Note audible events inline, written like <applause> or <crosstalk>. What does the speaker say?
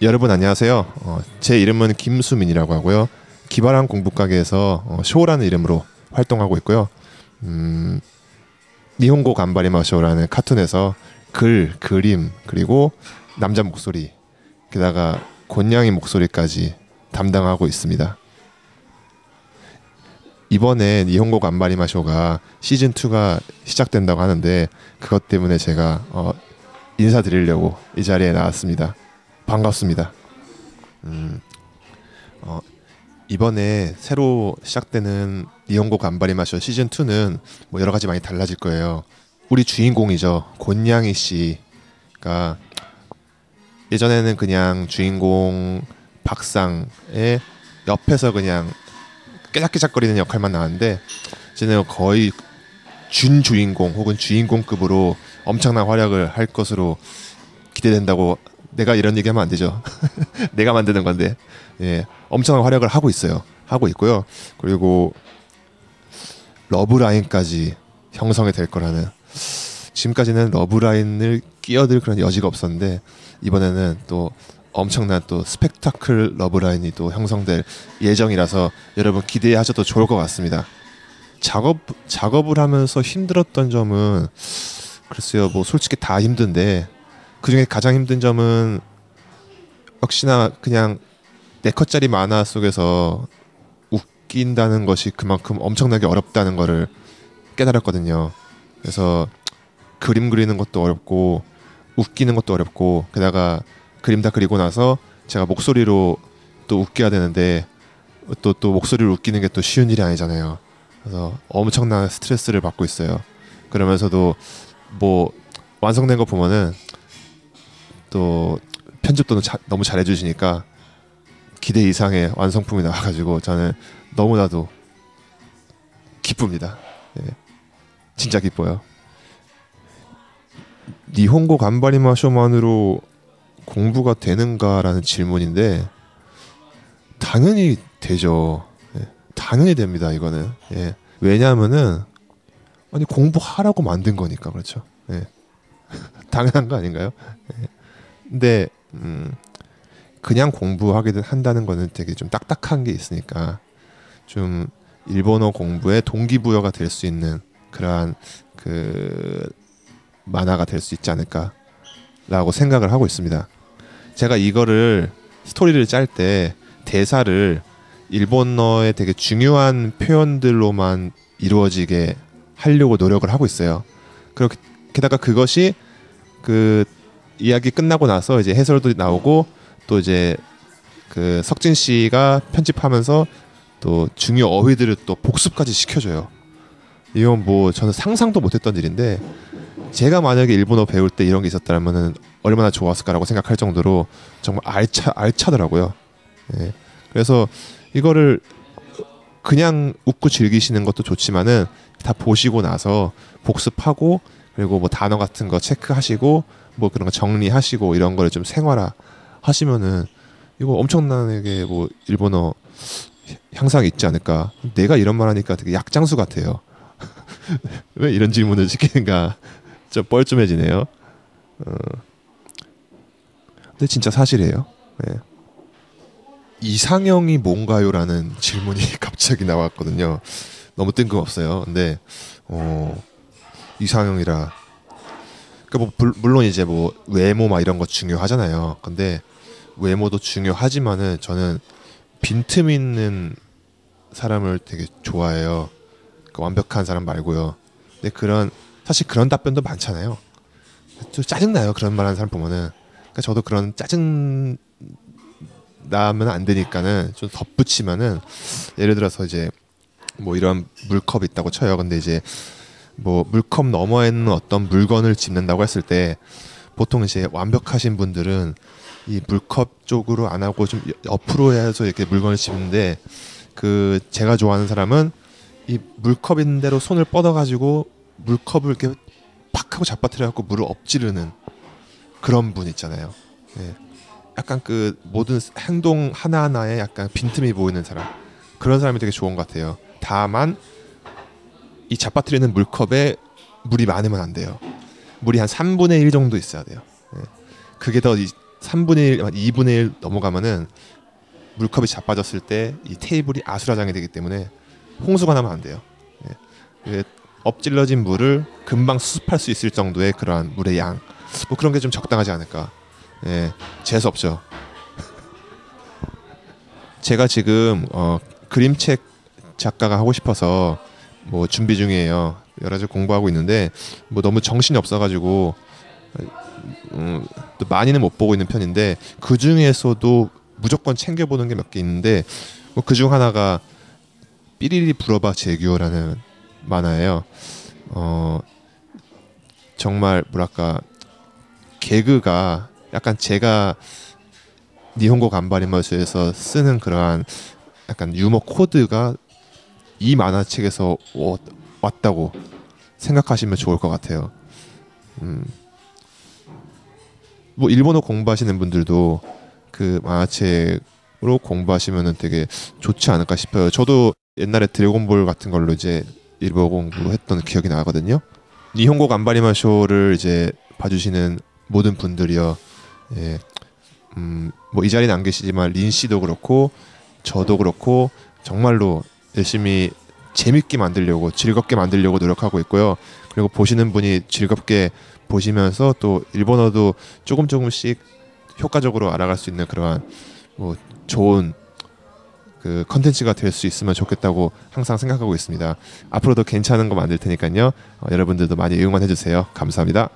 여러분 안녕하세요. 어, 제 이름은 김수민이라고 하고요. 기발한 공부 가게에서 어, 쇼라는 이름으로 활동하고 있고요. 음, 니혼고 간바리마 쇼라는 카툰에서 글, 그림 그리고 남자 목소리 게다가 곤냥이 목소리까지 담당하고 있습니다. 이번에 니혼고 간바리마 쇼가 시즌 2가 시작된다고 하는데 그것 때문에 제가 어, 인사드리려고 이 자리에 나왔습니다. 반갑습니다. 음, 어, 이번에 새로 시작되는 니온고 간바리마쇼 시즌 2는 뭐 여러 가지 많이 달라질 거예요. 우리 주인공이죠. 곤냥이 씨가 예전에는 그냥 주인공 박상의 옆에서 그냥 깨작깨작거리는 역할만 나왔는데 이제는 거의 준 주인공 혹은 주인공급으로 엄청난 활약을 할 것으로 기대된다고 내가 이런 얘기하면 안 되죠. <laughs> 내가 만드는 건데 예, 엄청난 활약을 하고 있어요. 하고 있고요. 그리고 러브라인까지 형성이 될 거라는 지금까지는 러브라인을 끼어들 그런 여지가 없었는데 이번에는 또 엄청난 또 스펙타클 러브라인이 또 형성될 예정이라서 여러분 기대하셔도 좋을 것 같습니다. 작업 작업을 하면서 힘들었던 점은 글쎄요 뭐 솔직히 다 힘든데 그 중에 가장 힘든 점은 역시나 그냥 네 컷짜리 만화 속에서 웃긴다는 것이 그만큼 엄청나게 어렵다는 거를 깨달았거든요. 그래서 그림 그리는 것도 어렵고 웃기는 것도 어렵고 게다가 그림 다 그리고 나서 제가 목소리로 또 웃겨야 되는데 또 또 목소리를 웃기는 게 또 쉬운 일이 아니잖아요. 그래서 엄청난 스트레스를 받고 있어요. 그러면서도 뭐 완성된 거 보면은 또 편집도 자, 너무 잘해주시니까 기대 이상의 완성품이 나와가지고 저는 너무나도 기쁩니다. 예. 진짜 기뻐요. 니혼고 간바리마 쇼만으로 공부가 되는가라는 질문인데 당연히 되죠. 예. 당연히 됩니다. 이거는 예. 왜냐하면은 아니 공부하라고 만든 거니까 그렇죠. 예. <laughs> 당연한 거 아닌가요? 예. 근데 음, 그냥 공부하게 한다는 거는 되게 좀 딱딱한 게 있으니까 좀 일본어 공부에 동기부여가 될 수 있는 그러한 그 만화가 될 수 있지 않을까라고 생각을 하고 있습니다. 제가 이거를 스토리를 짤 때 대사를 일본어의 되게 중요한 표현들로만 이루어지게 하려고 노력을 하고 있어요. 그렇게 게다가 그것이 그 이야기 끝나고 나서 이제 해설도 나오고 또 이제 그 석진 씨가 편집하면서 또 중요 어휘들을 또 복습까지 시켜줘요. 이건 뭐 저는 상상도 못했던 일인데 제가 만약에 일본어 배울 때 이런 게 있었다면은 얼마나 좋았을까라고 생각할 정도로 정말 알차 알차더라고요. 예. 그래서 이거를 그냥 웃고 즐기시는 것도 좋지만은 다 보시고 나서 복습하고 그리고 뭐 단어 같은 거 체크하시고 뭐 그런 거 정리하시고 이런 거를 좀 생활화 하시면은 이거 엄청나게 뭐 일본어 향상이 있지 않을까. 내가 이런 말 하니까 되게 약장수 같아요. <laughs> 왜 이런 질문을 시키는가 <laughs> 좀 뻘쭘해지네요. 어. 근데 진짜 사실이에요. 네. 이상형이 뭔가요라는 질문이 <laughs> 갑자기 나왔거든요. 너무 뜬금없어요. 근데 어, 이상형이라 그뭐 물론 이제 뭐 외모 막 이런 거 중요하잖아요. 근데 외모도 중요하지만은 저는 빈틈 있는 사람을 되게 좋아해요. 그 완벽한 사람 말고요. 근데 그런 사실 그런 답변도 많잖아요. 좀 짜증 나요. 그런 말 하는 사람 보면은. 그러니까 저도 그런 짜증 나면 안 되니까는 좀 덧붙이면은 예를 들어서 이제 뭐 이런 물컵 있다고 쳐요. 근데 이제 뭐 물컵 너머에 있는 어떤 물건을 집는다고 했을 때 보통 이제 완벽하신 분들은 이 물컵 쪽으로 안 하고 좀 옆으로 해서 이렇게 물건을 집는데 그 제가 좋아하는 사람은 이 물컵 있는 대로 손을 뻗어 가지고 물컵을 이렇게 팍 하고 잡아뜨려 갖고 물을 엎지르는 그런 분 있잖아요. 예. 약간 그 모든 행동 하나하나에 약간 빈틈이 보이는 사람 그런 사람이 되게 좋은 것 같아요. 다만 이 잡아뜨리는 물컵에 물이 많으면 안 돼요. 물이 한 3분의 1 정도 있어야 돼요. 예. 그게 더 3분의 1, 2분의 1 넘어가면은 물컵이 자빠졌을 때 이 테이블이 아수라장이 되기 때문에 홍수가 나면 안 돼요. 예. 엎질러진 물을 금방 수습할 수 있을 정도의 그러한 물의 양, 뭐 그런 게 좀 적당하지 않을까. 예, 재수 없죠. <laughs> 제가 지금 어, 그림책 작가가 하고 싶어서 뭐 준비 중이에요. 여러 가지 공부하고 있는데 뭐 너무 정신이 없어가지고 음, 또 많이는 못 보고 있는 편인데 그 중에서도 무조건 챙겨보는 게 몇 개 있는데 뭐 그중 하나가 삐리리 불어봐 제규어라는 만화예요. 어 정말 뭐랄까 개그가 약간 제가 니혼고 간바리마스에서 쓰는 그러한 약간 유머 코드가 이 만화책에서 왔다고 생각하시면 좋을 것 같아요. 음. 뭐 일본어 공부하시는 분들도 그 만화책으로 공부하시면은 되게 좋지 않을까 싶어요. 저도 옛날에 드래곤볼 같은 걸로 이제 일본어 공부를 했던 기억이 나거든요. 니혼고 간바리마 쇼를 이제 봐주시는 모든 분들이요. 예. 음, 뭐 이 자리는 안 계시지만 린 씨도 그렇고 저도 그렇고 정말로 열심히 재밌게 만들려고 즐겁게 만들려고 노력하고 있고요. 그리고 보시는 분이 즐겁게 보시면서 또 일본어도 조금 조금씩 효과적으로 알아갈 수 있는 그러한 뭐 좋은 그 컨텐츠가 될 수 있으면 좋겠다고 항상 생각하고 있습니다. 앞으로도 괜찮은 거 만들 테니까요. 어, 여러분들도 많이 응원해 주세요. 감사합니다.